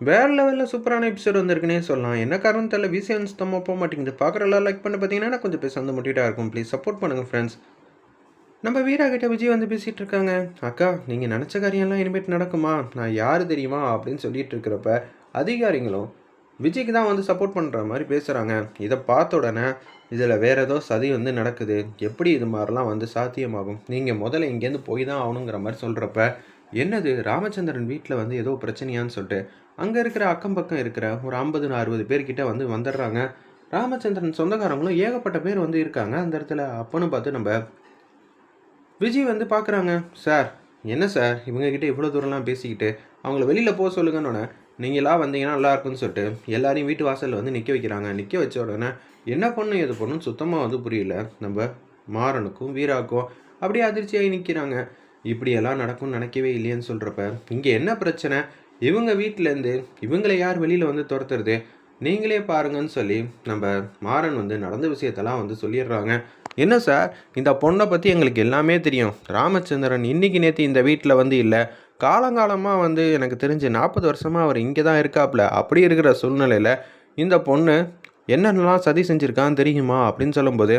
வேறு லெவலில் சூப்பரான எபிசோட் வந்திருக்குன்னே சொல்லலாம். என்ன காரணம் தெரியல விசிஎன் சுத்தமாக போக மாட்டேங்குது? பார்க்குற எல்லாம் லைக் பண்ண பார்த்தீங்கன்னா கொஞ்சம் பேச வந்து முட்டிட்டா இருக்கும். ப்ளீஸ் சப்போர்ட் பண்ணுங்கள் ஃப்ரெண்ட்ஸ் நம்ம வீரா கிட்ட விஜய் வந்து பேசிகிட்டு இருக்காங்க. அக்கா நீங்கள் நினச்ச காரியம்லாம் இனிமேட்டு நடக்குமா? நான் யார் தெரியுமா? அப்படின்னு சொல்லிட்டு இருக்கிறப்ப அதிகாரிகளும் விஜய்க்கு தான் வந்து சப்போர்ட் பண்ணுற மாதிரி பேசுகிறாங்க இதை பார்த்த உடனே இதில் வேறு ஏதோ சதி வந்து நடக்குது. எப்படி இது மாதிரிலாம் வந்து சாத்தியமாகும்? நீங்கள் முதல்ல இங்கேருந்து போய் தான் ஆகணுங்கிற மாதிரி சொல்கிறப்ப என்னது ராமச்சந்திரன் வீட்டில் வந்து ஏதோ பிரச்சனையான்னு சொல்லிட்டு அங்கே இருக்கிற அக்கம் பக்கம் இருக்கிற ஒரு ஐம்பது அறுபது பேர்கிட்ட வந்து வந்துடுறாங்க. ராமச்சந்திரன் சொந்தக்காரங்களும் ஏகப்பட்ட பேர் வந்து இருக்காங்க அந்த இடத்துல. அப்போன்னு பார்த்து நம்ம விஜய் வந்து பார்க்குறாங்க சார் என்ன சார்? இவங்கக்கிட்ட இவ்வளோ தூரம்லாம் பேசிக்கிட்டு அவங்கள வெளியில் போக சொல்லுங்கன்னு நீங்களாம் வந்தீங்கன்னா நல்லா இருக்கும்னு சொல்லிட்டு எல்லாரையும் வீட்டு வாசலில் வந்து நிற்க வைக்கிறாங்க. நிற்க வச்ச உடனே என்ன பண்ணும் எது பண்ணும் சுத்தமாக வந்து புரியல. நம்ம மாறனுக்கும் வீராக்கும் அப்படியே அதிர்ச்சியாகி நிற்கிறாங்க இப்படியெல்லாம் நடக்கும்னு நினைக்கவே இல்லையேன்னு சொல்கிறப்ப இங்கே என்ன பிரச்சனை? இவங்க வீட்டிலேருந்து இவங்களை யார் வெளியில் வந்து துரத்துறது? நீங்களே பாருங்கன்னு சொல்லி நம்ம மாறன் வந்து நடந்த விஷயத்தெல்லாம் வந்து சொல்லிடுறாங்க. என்ன சார்? இந்த பொண்ணை பற்றி எங்களுக்கு எல்லாமே தெரியும். ராமச்சந்திரன் இன்னைக்கு நேற்று இந்த வீட்டில் வந்து இல்லை. காலங்காலமாக வந்து எனக்கு தெரிஞ்சு நாற்பது வருஷமாக அவர் இங்கே தான் இருக்காப்புல அப்படி இருக்கிற சூழ்நிலையில் இந்த பொண்ணு என்னென்னலாம் சதி செஞ்சுருக்கான்னு தெரியுமா அப்படின்னு சொல்லும்போது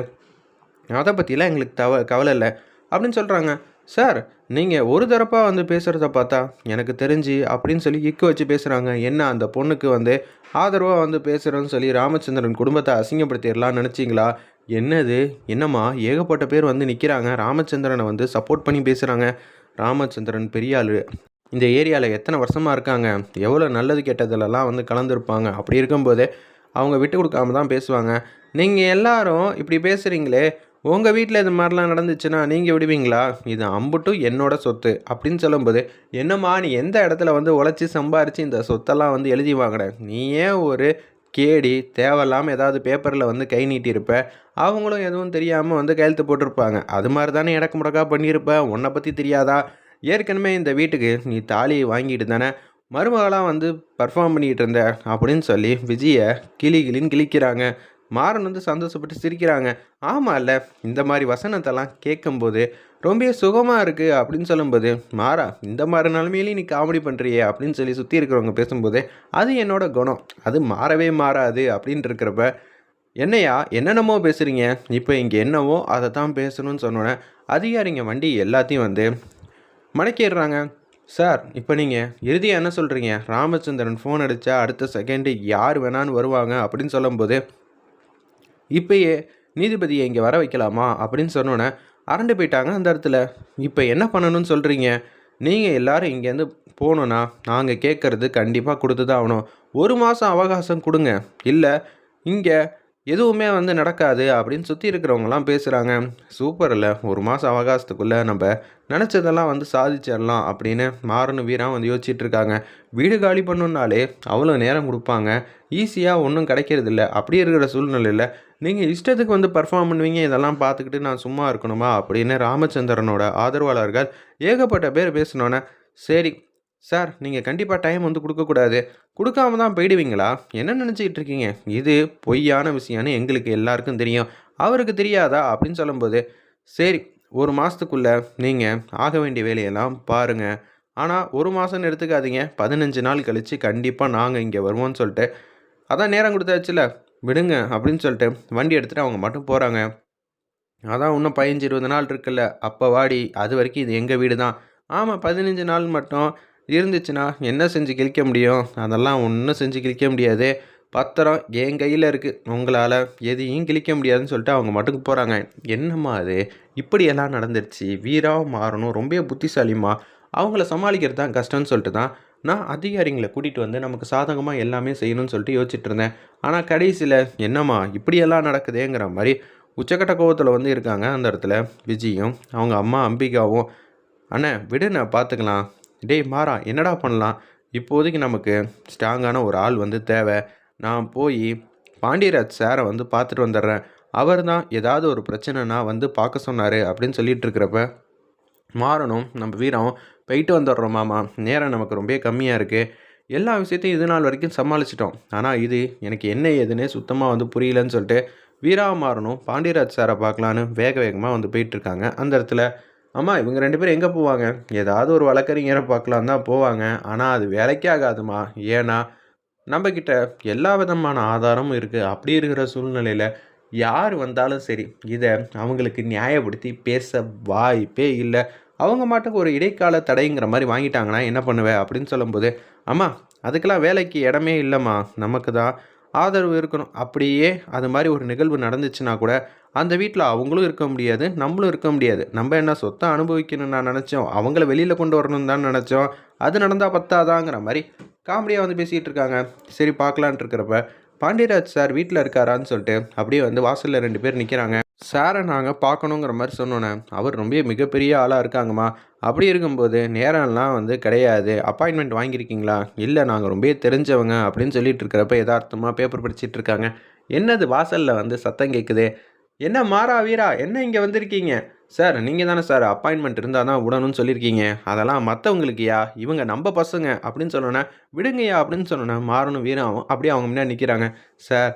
அதை பற்றிலாம் எங்களுக்கு தவ கவலை இல்லை. அப்படின்னு சொல்கிறாங்க சார் நீங்கள் ஒரு தரப்பாக வந்து பேசுகிறத பார்த்தா எனக்கு தெரிஞ்சு அப்படின்னு சொல்லி இக்கு வச்சு பேசுகிறாங்க என்ன அந்த பொண்ணுக்கு வந்து ஆதரவாக வந்து பேசுகிறேன்னு சொல்லி ராமச்சந்திரன் குடும்பத்தை அசிங்கப்படுத்திடலாம்னு நினச்சிங்களா? என்னது? என்னம்மா? ஏகப்பட்ட பேர் வந்து நிற்கிறாங்க ராமச்சந்திரனை வந்து சப்போர்ட் பண்ணி பேசுகிறாங்க ராமச்சந்திரன் பெரிய ஆள். இந்த ஏரியாவில் எத்தனை வருஷமாக இருக்காங்க? எவ்வளோ நல்லது கெட்டதுலலாம் வந்து கலந்துருப்பாங்க. அப்படி இருக்கும்போதே அவங்க விட்டு கொடுக்காம தான் பேசுவாங்க. நீங்கள் எல்லாரும் இப்படி பேசுகிறீங்களே உங்கள் வீட்டில் இது மாதிரிலாம் நடந்துச்சுன்னா நீங்கள் விடுவீங்களா? இது அம்புட்டும் என்னோட சொத்து. அப்படின்னு சொல்லும்போது என்னம்மா நீ எந்த இடத்துல வந்து உழைச்சி சம்பாரித்து இந்த சொத்தெல்லாம் வந்து எழுதி வாங்கின நீ ஏன் ஒரு கேடி தேவையில்லாமல் ஏதாவது பேப்பரில் வந்து கை நீட்டியிருப்ப. அவங்களும் எதுவும் தெரியாமல் வந்து கையெழுத்து போட்டிருப்பாங்க. அது மாதிரி தானே இடக்கு முடக்கா பண்ணியிருப்ப? உன்னை பற்றி தெரியாதா? ஏற்கனவே இந்த வீட்டுக்கு நீ தாலி வாங்கிட்டு தானே மருமகளாக வந்து பர்ஃபார்ம் பண்ணிகிட்டு இருந்த? அப்படின்னு சொல்லி விஜயை கிளி கிளின்னு கிழிக்கிறாங்க. மாறன் வந்து சந்தோஷப்பட்டு சிரிக்கிறாங்க. ஆமாம் இல்லை இந்த மாதிரி வசனத்தெல்லாம் கேட்கும்போது ரொம்ப சுகமாக இருக்குது அப்படின்னு சொல்லும்போது மாறா இந்த மாதிரி நிலமையிலையும் நீ காமெடி பண்ணுறியே அப்படின்னு சொல்லி சுற்றி இருக்கிறவங்க பேசும்போது அது என்னோட குணம். அது மாறவே மாறாது அப்படின்ட்டு இருக்கிறப்ப என்னையா என்னென்னமோ பேசுகிறீங்க இப்போ இங்கே என்னவோ அதை தான் பேசணும்னு சொன்னோன்னே அதிகாரிங்க வண்டி? எல்லாத்தையும் வந்து மடக்கிடுறாங்க. சார் இப்போ நீங்கள் இறுதியாக என்ன சொல்கிறீங்க ராமச்சந்திரன் ஃபோன் அடித்தா அடுத்த செகண்டு யார் வேணான்னு வருவாங்க அப்படின்னு சொல்லும்போது இப்பயே நீதிபதியை இங்கே வர வைக்கலாமா அப்படின்னு சொன்னோன்னே அரண்டு போயிட்டாங்க அந்த இடத்துல. இப்போ என்ன பண்ணணும்னு சொல்கிறீங்க நீங்கள் எல்லாரும் இங்கேருந்து போகணுன்னா நாங்கள் கேட்குறது கண்டிப்பாக கொடுத்து தான் ஆகணும். ஒரு மாதம் அவகாசம் கொடுங்க. இல்லை இங்கே எதுவுமே வந்து நடக்காது அப்படின்னு சுற்றி இருக்கிறவங்கலாம் பேசுகிறாங்க சூப்பரில் ஒரு மாதம் அவகாசத்துக்குள்ளே நம்ம நினச்சதெல்லாம் வந்து சாதிச்சிடலாம் அப்படின்னு மாறனு வீரம் வந்து யோசிச்சுட்டு இருக்காங்க. வீடு காலி பண்ணணுன்னாலே அவ்வளோ நேரம் கொடுப்பாங்க. ஈஸியாக ஒன்றும் கிடைக்கிறதில்ல அப்படி இருக்கிற சூழ்நிலையில் நீங்கள் இஷ்டத்துக்கு வந்து பர்ஃபார்ம் பண்ணுவீங்க இதெல்லாம் பார்த்துக்கிட்டு நான் சும்மா இருக்கணுமா அப்படின்னு ராமச்சந்திரனோட ஆதரவாளர்கள் ஏகப்பட்ட பேர் பேசினோன்னே சரி சார் நீங்கள் கண்டிப்பாக டைம் வந்து கொடுக்கக்கூடாது கொடுக்காம தான் போயிடுவீங்களா? என்ன நினச்சிக்கிட்டு இருக்கீங்க? இது பொய்யான விஷயம்னு எங்களுக்கு எல்லாருக்கும் தெரியும். அவருக்கு தெரியாதா? அப்படின்னு சொல்லும்போது சரி ஒரு மாதத்துக்குள்ளே நீங்கள் ஆக வேண்டிய வேலையெல்லாம் பாருங்கள் ஆனால் ஒரு மாதம்னு எடுத்துக்காதீங்க. பதினஞ்சு நாள் கழித்து கண்டிப்பாக நாங்கள் இங்கே வருவோம்னு சொல்லிட்டு அதான் நேரம் கொடுத்தாச்சுல விடுங்க. அப்படின்னு சொல்லிட்டு வண்டி எடுத்துகிட்டு அவங்க மட்டும் போகிறாங்க அதான் இன்னும் பதினஞ்சு இருபது நாள் இருக்குல்ல. அப்போ வாடி. அது வரைக்கும் இது எங்கள் வீடு தான் ஆமாம் பதினஞ்சு நாள் மட்டும். இருந்துச்சுன்னா என்ன செஞ்சு கிழிக்க முடியும்? அதெல்லாம் ஒன்றும் செஞ்சு கிழிக்க முடியாது. பத்திரம் என் கையில் இருக்குது உங்களால் எதையும் கிழிக்க முடியாதுன்னு சொல்லிட்டு அவங்க மட்டுக்கு போகிறாங்க என்னம்மா அது? இப்படியெல்லாம் நடந்துருச்சு. வீராக மாறணும் ரொம்ப புத்திசாலிமா அவங்கள சமாளிக்கிறது தான் கஷ்டம்னு சொல்லிட்டு தான் நான் அதிகாரிங்களை கூட்டிகிட்டு வந்து நமக்கு சாதகமாக எல்லாமே செய்யணும்னு சொல்லிட்டு யோசிச்சுட்டு இருந்தேன். ஆனால் கடைசியில் என்னம்மா இப்படியெல்லாம் நடக்குதேங்கிற மாதிரி உச்சக்கட்ட கோவத்தில் வந்து இருக்காங்க அந்த இடத்துல விஜயும் அவங்க அம்மா அம்பிகாவும். அண்ணே விடுண்ணே பார்த்துக்கலாம் டேய் மாறா என்னடா பண்ணலாம்? இப்போதைக்கு நமக்கு ஸ்ட்ராங்கான ஒரு ஆள் வந்து தேவை. நான் போய் பாண்டியராஜ் சாரை வந்து பார்த்துட்டு வந்துடுறேன். அவர் தான் ஏதாவது ஒரு பிரச்சனைனா வந்து பார்க்க சொன்னார் அப்படின்னு சொல்லிட்டு இருக்கிறப்ப மாறணும் நம்ம வீரம் போயிட்டு வந்துடுறோம் மாமா. நேரம் நமக்கு ரொம்ப கம்மியாக இருக்குது எல்லா விஷயத்தையும் இது நாள் வரைக்கும் சமாளிச்சிட்டோம். ஆனால் இது எனக்கு என்ன ஏதுன்னே சுத்தமாக வந்து புரியலன்னு சொல்லிட்டு வீரா மாறணும் பாண்டியராஜ் சாரை பார்க்கலான்னு வேக வேகமாக வந்து போயிட்டுருக்காங்க அந்த இடத்துல அம்மா இவங்க ரெண்டு பேரும் எங்கே போவாங்க? ஏதாவது ஒரு வழக்கறிஞரை பார்க்கலாம் தான் போவாங்க. ஆனால் அது வேலைக்கே ஆகாதுமா? ஏன்னா நம்மக்கிட்ட எல்லா விதமான ஆதாரமும் இருக்குது அப்படி இருக்கிற சூழ்நிலையில் யார் வந்தாலும் சரி இதை அவங்களுக்கு நியாயப்படுத்தி பேச வாய்ப்பே இல்லை. அவங்க மாட்டுக்கு ஒரு இடைக்கால தடைங்கிற மாதிரி வாங்கிட்டாங்கன்னா என்ன பண்ணுவேன் அப்படின்னு சொல்லும்போது அம்மா அதுக்கெல்லாம் வேலைக்கு இடமே இல்லைம்மா. நமக்கு தான் ஆதரவு இருக்கணும். அப்படியே அது மாதிரி ஒரு நிகழ்வு நடந்துச்சுன்னா கூட அந்த வீட்டில் அவங்களும் இருக்க முடியாது நம்மளும் இருக்க முடியாது. நம்ம என்ன சொத்தை அனுபவிக்கணும்னு நான் நினச்சோம் அவங்கள வெளியில் கொண்டு வரணும்னு தான் நினச்சோம். அது நடந்தால் பத்தாதாங்கிற மாதிரி காமெடியாக வந்து பேசிகிட்டு இருக்காங்க. சரி பார்க்கலான்ட்டு இருக்கிறப்ப பாண்டியராஜ் சார் வீட்டில் இருக்காரான்னு சொல்லிட்டு அப்படியே வந்து வாசலில் ரெண்டு பேர் நிற்கிறாங்க சாரை நாங்கள் பார்க்கணுங்கிற மாதிரி சொன்னோன்னே அவர் ரொம்ப மிகப்பெரிய ஆளாக இருக்காங்கம்மா. அப்படி இருக்கும்போது நேரம்லாம் வந்து கிடையாது. அப்பாயின்மெண்ட் வாங்கியிருக்கீங்களா? இல்லை நாங்கள் ரொம்ப தெரிஞ்சவங்க அப்படின்னு சொல்லிட்டு இருக்கிறப்ப யதார்த்தமாக பேப்பர் படிச்சுட்டு இருக்காங்க. என்னது வாசலில் வந்து சத்தம் கேட்குது என்ன மாறா வீரா என்ன இங்கே வந்திருக்கீங்க? சார் நீங்கள் தானே சார் அப்பாயின்மெண்ட் இருந்தால் தான் விடணும்னு சொல்லியிருக்கீங்க அதெல்லாம் மற்றவங்களுக்குயா இவங்க நம்ம பசங்க அப்படின்னு சொன்னோன்னே விடுங்கய்யா அப்படின்னு சொன்னோன்னே மாறணும் வீராவும் அப்படியே அவங்க முன்னாடி நிற்கிறாங்க சார்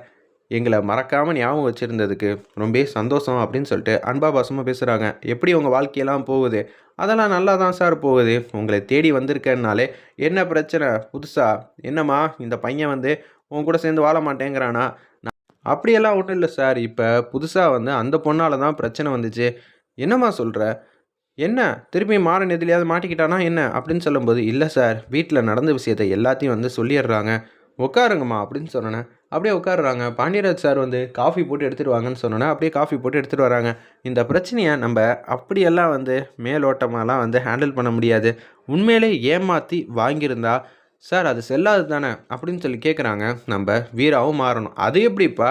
எங்களை மறக்காமல் ஞாபகம் வச்சுருந்ததுக்கு ரொம்ப சந்தோஷம் அப்படின்னு சொல்லிட்டு அன்பா பாசமாக பேசுகிறாங்க எப்படி உங்கள் வாழ்க்கையெல்லாம் போகுது? அதெல்லாம் நல்லா தான் சார் போகுது. உங்களை தேடி வந்திருக்கேன்னாலே என்ன பிரச்சனை? புதுசாக என்னம்மா இந்த பையன் வந்து உன் கூட சேர்ந்து வாழ மாட்டேங்கிறானா? அப்படியெல்லாம் ஒன்றும் இல்லை சார் இப்போ புதுசாக வந்து அந்த பொண்ணால் தான் பிரச்சனை வந்துச்சு. என்னம்மா சொல்கிற என்ன? திருப்பி மாறன் எதுலையாவது மாட்டிக்கிட்டானா என்ன? அப்படின்னு சொல்லும்போது இல்லை சார் வீட்டில் நடந்த விஷயத்தை எல்லாத்தையும் வந்து சொல்லிடுறாங்க. உட்காருங்கம்மா அப்படின்னு சொன்னேன் அப்படியே உட்காருறாங்க. பாண்டியராஜ் சார் வந்து காஃபி போட்டு எடுத்துகிட்டு வாங்கன்னு சொன்னோன்னே அப்படியே காஃபி போட்டு எடுத்துகிட்டு வராங்க. இந்த பிரச்சனையை நம்ம அப்படியெல்லாம் வந்து மேலோட்டமாலாம் வந்து ஹேண்டில் பண்ண முடியாது. உண்மையிலே ஏமாற்றி வாங்கியிருந்தா சார் அது செல்லாது தானே? அப்படின்னு சொல்லி கேட்குறாங்க நம்ம வீராவும் மாறணும். அது எப்படிப்பா?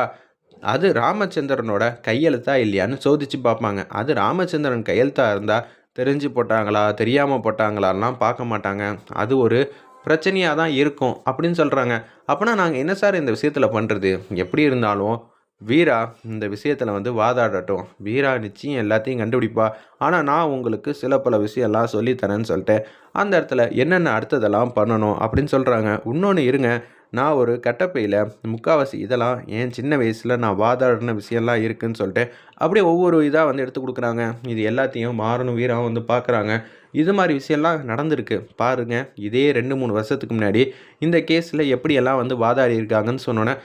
அது ராமச்சந்திரனோட கையெழுத்தா இல்லையான்னு சோதிச்சு பார்ப்பாங்க. அது ராமச்சந்திரன் கையெழுத்தா இருந்தால் தெரிஞ்சு போட்டாங்களா தெரியாமல் போட்டாங்களாலாம் பார்க்க மாட்டாங்க. அது ஒரு பிரச்சனையாக தான் இருக்கும் அப்படின்னு சொல்கிறாங்க அப்போனா நாங்கள் என்ன சார் இந்த விஷயத்தில் பண்ணுறது எப்படி இருந்தாலும் வீரா இந்த விஷயத்தில் வந்து வாதாடட்டும். வீரா நிச்சயம் எல்லாத்தையும் கண்டுபிடிப்பா. ஆனால் நான் உங்களுக்கு சில பல விஷயம்லாம் சொல்லித்தரேன்னு சொல்லிட்டு அந்த இடத்துல என்னென்ன அடுத்ததெல்லாம் பண்ணணும் அப்படின்னு சொல்கிறாங்க இன்னொன்று இருங்க. நான் ஒரு கட்டப்பையில் முக்காவாசி இதெல்லாம் என் சின்ன வயசில் நான் வாதாடின விஷயம்லாம் இருக்குதுன்னு சொல்லிட்டு அப்படியே ஒவ்வொரு இதாக வந்து எடுத்து கொடுக்குறாங்க. இது எல்லாத்தையும் மாறணும் வீராவும் வந்து பார்க்குறாங்க இது மாதிரி விஷயம்லாம் நடந்திருக்கு. பாருங்கள் இதே ரெண்டு மூணு வருஷத்துக்கு முன்னாடி இந்த கேஸில் எப்படியெல்லாம் வந்து வாதாடி இருக்காங்கன்னு சொன்னோன்னே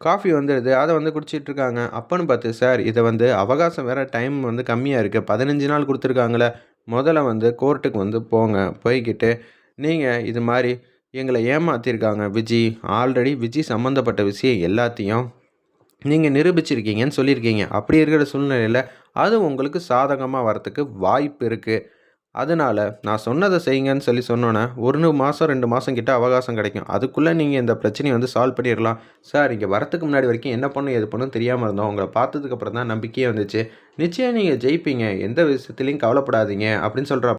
காஃபி வந்துடுது அதை வந்து குடிச்சிட்டு இருக்காங்க அப்பன்னு பார்த்து சார் இதை வந்து அவகாசம் வேறு டைம் வந்து கம்மியாக இருக்குது பதினஞ்சு நாள் கொடுத்துருக்காங்களே முதல்ல வந்து கோர்ட்டுக்கு வந்து போங்க. போய்கிட்டு நீங்கள் இது மாதிரி எங்களை ஏமாற்றிருக்காங்க விஜி. ஆல்ரெடி விஜி சம்மந்தப்பட்ட விஷயம் எல்லாத்தையும் நீங்கள் நிரூபிச்சிருக்கீங்கன்னு சொல்லியிருக்கீங்க அப்படி இருக்கிற சூழ்நிலையில் அது உங்களுக்கு சாதகமாக வரத்துக்கு வாய்ப்பு இருக்குது அதனால் நான் சொன்னதை செய்யுங்கன்னு சொல்லி சொன்னோன்னே ஒரு மாதம் ரெண்டு மாதம் கிட்ட அவகாசம் கிடைக்கும். அதுக்குள்ளே நீங்கள் இந்த பிரச்சனையை வந்து சால்வ் பண்ணிடலாம். சார் இங்கே வரத்துக்கு முன்னாடி வரைக்கும் என்ன பண்ணும் எது பண்ணும் தெரியாமல் இருந்தோம். உங்களை பார்த்ததுக்கப்புறம் தான் நம்பிக்கையே வந்துச்சு. நிச்சயம் நீங்கள் ஜெயிப்பீங்க. எந்த விஷயத்துலையும் கவலைப்படாதீங்க அப்படின்னு சொல்கிற